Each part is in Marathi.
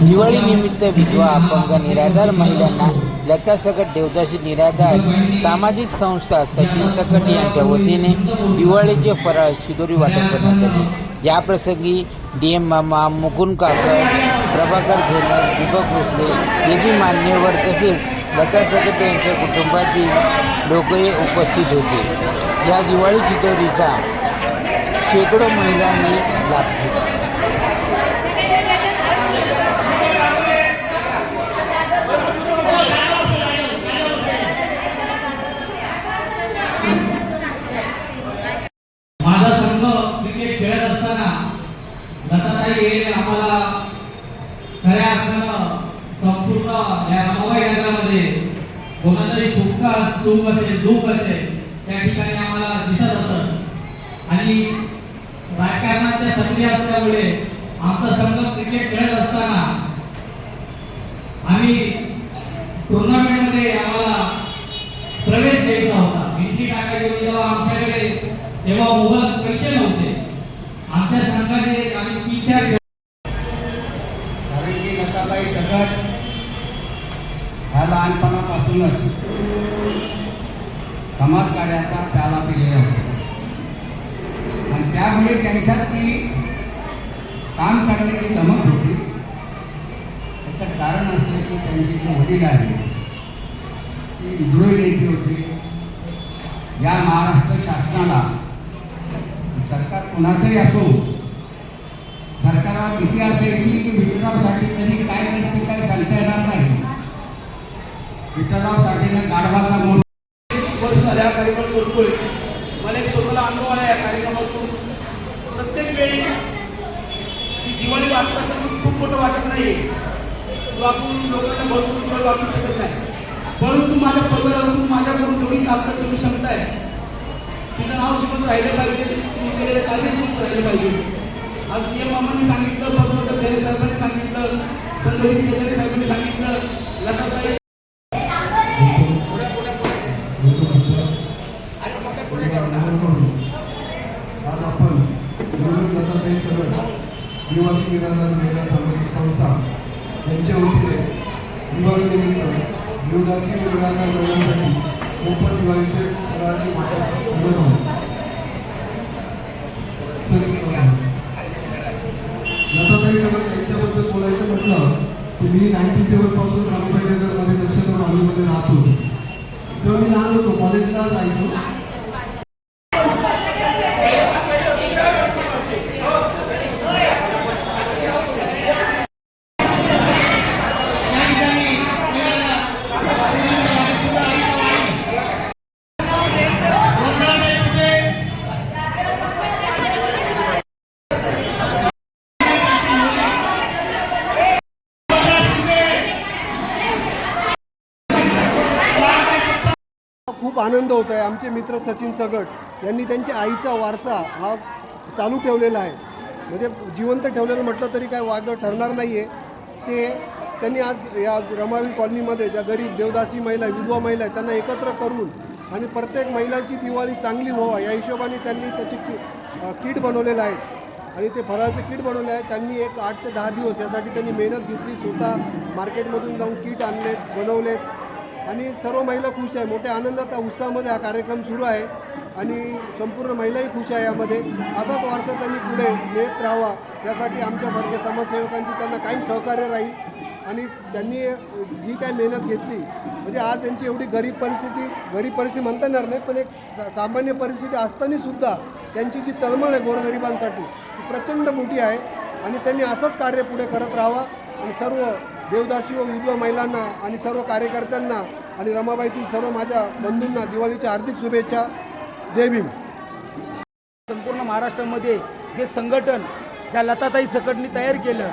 दिवाळीनिमित्त विधवा अपंग निराधार महिलांना लतासकट देवदासी निराधार सामाजिक संस्था सचिन सकट यांच्या वतीने दिवाळीचे फराळ शिदोरी वाटप करण्यात आली. या प्रसंगी डी एम मामा मुकुंद काकर प्रभाकर घेणे दीपक भोसले येथील मान्यवर तसेच लता सकट यांच्या कुटुंबातील लोकही उपस्थित होते. या दिवाळी शिदोरीचा शेकडो महिलांनी लाभ घेतला माझा संघ क्रिकेट खेळत असताना लताताई हे आम्हाला खऱ्या अर्थानं संपूर्ण या रमाबाई नगरामध्ये कोणाचंही सुख सुख असेल दुःख असेल त्या ठिकाणी आम्हाला दिसत असत. आणि राजकारणात ते सक्रिय असल्यामुळे आमचा संघ क्रिकेट खेळत असताना आम्ही टुर्नामेंट आम्हाला प्रवेश घ्यायचा होता एंट्री टाकायची होती तेव्हा आमच्याकडे तेव्हा मोबाईल पैसे नव्हते आमच्या संघाचे आम्ही तीन चार शांताबाई सगट ह्या लहानपणापासूनच समाजकार्याचा त्याला पिलेला होता. आणि त्यामुळे त्यांच्यात ती काम करण्याची धमक होती. त्याचं कारण असं की त्यांची जी वडील आहे ती विद्रोही नेती होती. या महाराष्ट्र शासनाला सरकार कुणाचंही असो सरकारला भीती असायची की विठ्ठलरावसाठी कधी विठ्ठलरावसाठीनं गाढवाचा मोठ वर्ष झाले हा कार्यक्रम करतोय. मला एक स्वतःला अनुभव आला या कार्यक्रमातून. प्रत्येक वेळी ती दिवाळी वाटत असेल खूप मोठं वाटत नाही तो आपण लोकांना भरपूर दिवाळी वाटू शकत नाही. परंतु माझ्या परिवारातून माझ्याकडून जेवढी ताकद तुम्ही सांगताय. तुझं नाव जिवंत राहिलं पाहिजे तुम्ही केलेले कार्य जिवंत राहिलं पाहिजे. आज पी एम मामांनी सांगितलं पद्मनाथ खैरे साहेबांनी सांगितलं संदीप केदारे साहेबांनी सांगितलं लता निवासी निराधार महिला सामाजिक संस्था यांच्या वतीने दिवाळीनिमित्त देवदासी निराधार महिलांसाठी मोफत दिवाळीचे फराळाचे वाटप करत आहोत. तर, लताताई सगळ यांच्याबद्दल बोलायचं म्हटलं की मी नाईन्टी सेवनपासून रामबाई नगरमध्ये दक्षता कॉलनीमध्ये राहतो. तेव्हा मी लहान होतो कॉलेजला जायचो. खूप आनंद होत आहे आमचे मित्र सचिन सगट यांनी त्यांच्या आईचा वारसा हा चालू ठेवलेला आहे. म्हणजे जिवंत ठेवलेलं म्हटलं तरी काय वागं ठरणार नाही आहे ते त्यांनी आज या रमावी कॉलनीमध्ये ज्या गरीब देवदासी महिला विधवा महिला आहेत त्यांना एकत्र करून आणि प्रत्येक महिलांची दिवाळी चांगली व्हावा या हिशोबाने त्यांनी त्याची कि किट बनवलेलं आहे. आणि ते फराळाचं किट बनवलं आहे. त्यांनी एक आठ ते दहा दिवस यासाठी त्यांनी मेहनत घेतली. स्वतः मार्केटमधून जाऊन किट आणलेत बनवलेत. आणि सर्व महिला खुश आहे. मोठ्या आनंदात उत्साहामध्ये हा कार्यक्रम सुरू आहे आणि संपूर्ण महिलाही खुश आहे यामध्ये. असाच वारसा त्यांनी पुढे नेत राहावा यासाठी आमच्यासारख्या समाजसेवकांची त्यांना कायम सहकार्य राहील. आणि त्यांनी जी काय मेहनत घेतली म्हणजे आज त्यांची एवढी गरीब परिस्थिती गरीब परिस्थिती म्हणता येणार नाही पण एक सा- सामान्य परिस्थिती असतानासुद्धा त्यांची जी तळमळ आहे गोरगरिबांसाठी ती प्रचंड मोठी आहे. आणि त्यांनी असंच कार्य पुढे करत राहावा. आणि सर्व देवदासी व विधवा महिलांना आणि सर्व कार्यकर्त्यांना आणि रमाबाईतील सर्व माझ्या बंधूंना दिवाळीच्या हार्दिक शुभेच्छा. जय भीम. संपूर्ण महाराष्ट्रामध्ये जे संघटन ज्या लताताई सकटनी तयार केलं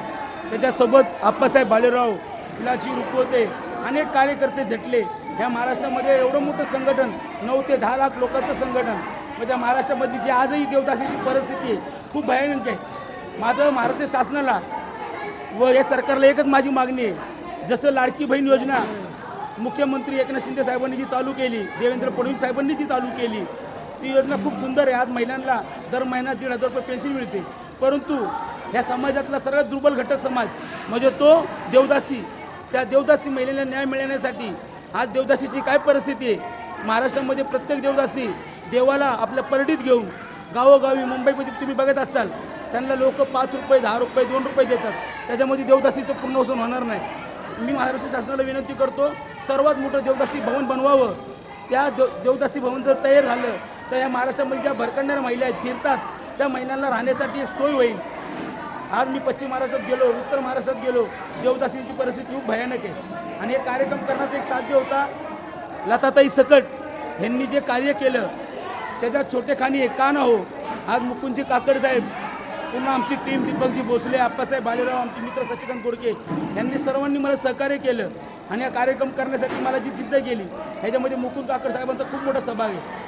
त्याच्यासोबत आप्पासाहेब बालेराव विलाची रुपवते अनेक कार्यकर्ते झटले. ह्या महाराष्ट्रामध्ये एवढं मोठं संघटन नऊ ते दहा लाख लोकांचं संघटन. म्हणजे महाराष्ट्रामध्ये जी आजही देवदासीची परिस्थिती आहे खूप भयानक आहे. माझं महाराष्ट्र शासनाला व या सरकारला एकच माझी मागणी आहे. जसं लाडकी बहीण योजना मुख्यमंत्री एकनाथ शिंदे साहेबांनी जी चालू केली देवेंद्र फडणवीस साहेबांनी जी चालू केली ती योजना खूप सुंदर आहे. आज महिलांना दर महिना दीड हजार रुपये पेन्शन मिळते. परंतु ह्या समाजातला सर्वात दुर्बल घटक समाज म्हणजे तो देवदासी. त्या देवदासी महिलेला न्याय मिळण्यासाठी आज देवदासीची काय परिस्थिती आहे? महाराष्ट्रामध्ये प्रत्येक देवदासी देवाला आपल्या परडीत घेऊन गावोगावी मुंबईमध्ये तुम्ही बघत असाल त्यांना लोक पाच रुपये दहा रुपये दोन रुपये देतात. त्याच्यामध्ये देवदासीचं पुनर्वसन होणार नाही. मी महाराष्ट्र शासनाला विनंती करतो सर्वात मोठं देवदासी भवन बनवावं. त्या देव देवदासी भवन जर तयार झालं तर या महाराष्ट्रामध्ये ज्या भरकंडाऱ्या महिला आहेत फिरतात त्या महिलांना राहण्यासाठी एक सोय होईल. आज मी पश्चिम महाराष्ट्रात गेलो उत्तर महाराष्ट्रात गेलो देवदासींची परिस्थिती खूप भयानक आहे. आणि हे कार्यक्रम करण्याचा एक साध्य होता लताताई सकट यांनी जे कार्य केलं त्याच्यात छोटे खाणी का न हो आज मुकुंदजी काकड साहेब पुन्हा आमची टीम दीपकजी भोसले आप्पासाहेब बालेराव आमचे मित्र सच्चिकांत गोडके यांनी सर्वांनी मला सहकार्य केलं. आणि हा कार्यक्रम करण्यासाठी मला जी जिद्द केली ह्याच्यामध्ये मुकुंद काकड साहेबांचा खूप मोठा सहभाग आहे.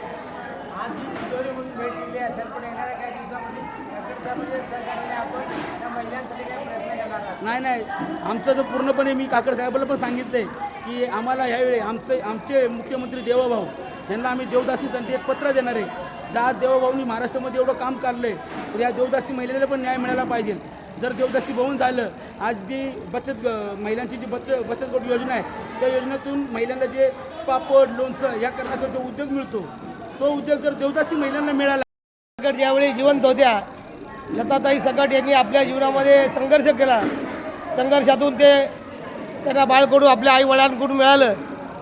नाही नाही. आमचं तर पूर्णपणे मी काकड साहेबाला पण सांगितलंय की आम्हाला ह्यावेळी आमचे आमचे मुख्यमंत्री देवाभाऊ यांना आम्ही देवदासीसाठी एक पत्र देणार आहे. तर आज महाराष्ट्रामध्ये एवढं काम काढलंय तर या देवदासी महिलेला पण न्याय मिळाला पाहिजे. जर देवदासी भवन झालं आज जी बचत ग- महिलांची जी बचत बचत गट योजना आहे त्या योजनेतून महिलांना जे पापड लोणचं या करण्याचा जो उद्योग मिळतो तो उद्योग जर देवदासी महिलांना मिळाला सगट ज्यावेळी जिवंत होत्या लताताई सगट यांनी आपल्या जीवनामध्ये संघर्ष केला. संघर्षातून ते त्यांना बाळकडून आपल्या आईवडिलांकडून मिळालं.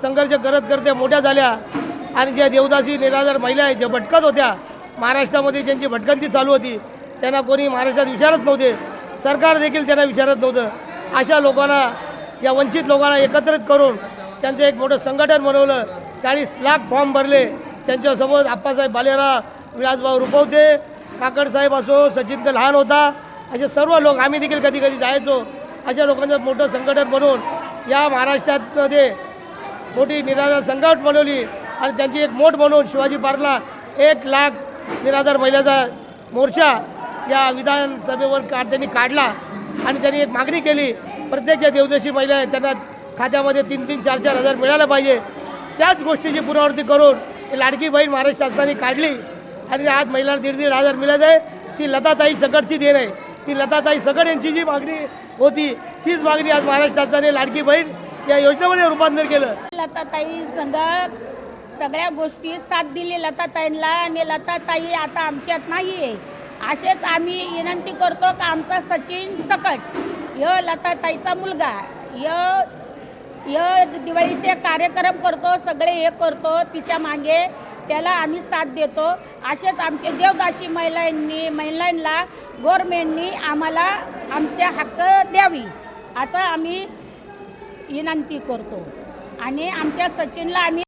संघर्ष करत करते मोठ्या झाल्या. आणि ज्या देवदासी निराधार महिला आहेत ज्या भटकत होत्या महाराष्ट्रामध्ये ज्यांची भटकंती चालू होती त्यांना कोणी महाराष्ट्रात विचारत नव्हते. सरकार देखील त्यांना विचारत नव्हतं. अशा लोकांना या वंचित लोकांना एकत्रित करून त्यांचं एक मोठं संघटन बनवलं. चाळीस लाख फॉर्म भरले. त्यांच्यासोबत आप्पासाहेब बालेरा विलासभाऊ रुपवते काकडसाहेब असो सचिन तर लहान होता असे सर्व लोक आम्ही देखील कधी कधी जायचो. अशा लोकांचं मोठं संघटन बनवून या महाराष्ट्रामध्ये मोठी निराधार संघट बनवली. आणि त्यांची एक मोठ बनवून शिवाजी पार्कला एक लाख निराधार महिलाचा मोर्चा या विधानसभेवर का त्यांनी काढला आणि त्यांनी एक मागणी केली प्रत्येक ज्या देवदेशी महिला आहेत त्यांना खात्यामध्ये तीन तीन चार चार हजार मिळायला पाहिजे. त्याच गोष्टीची पुनरावृत्ती करून लाडकी बहीण महाराष्ट्र शासनाने काढली आणि आज महिलांना दीड दीड हजार मिळत आहे. ती लताताई सकटची देण आहे. ती लताताई सकट यांची जी मागणी होती तीच मागणी आज महाराष्ट्र शासनाने लाडकी बहीण या योजनेमध्ये रूपांतर केलं. लताताई संघ सगळ्या गोष्टी साथ दिली लताताईंना आणि लताताई आता आमच्यात नाही आहे असेच आम्ही विनंती करतो का आमचा सचिन सकट य लताताईचा मुलगा य य दिवाळीचे कार्यक्रम करतो सगळे हे करतो तिच्यामागे त्याला आम्ही साथ देतो. असेच आमचे देवदासी महिलांनी महिलांना गव्हर्मेंटनी आम्हाला आमचे हक्क द्यावी असं आम्ही विनंती करतो. आणि आमच्या सचिनला आम्ही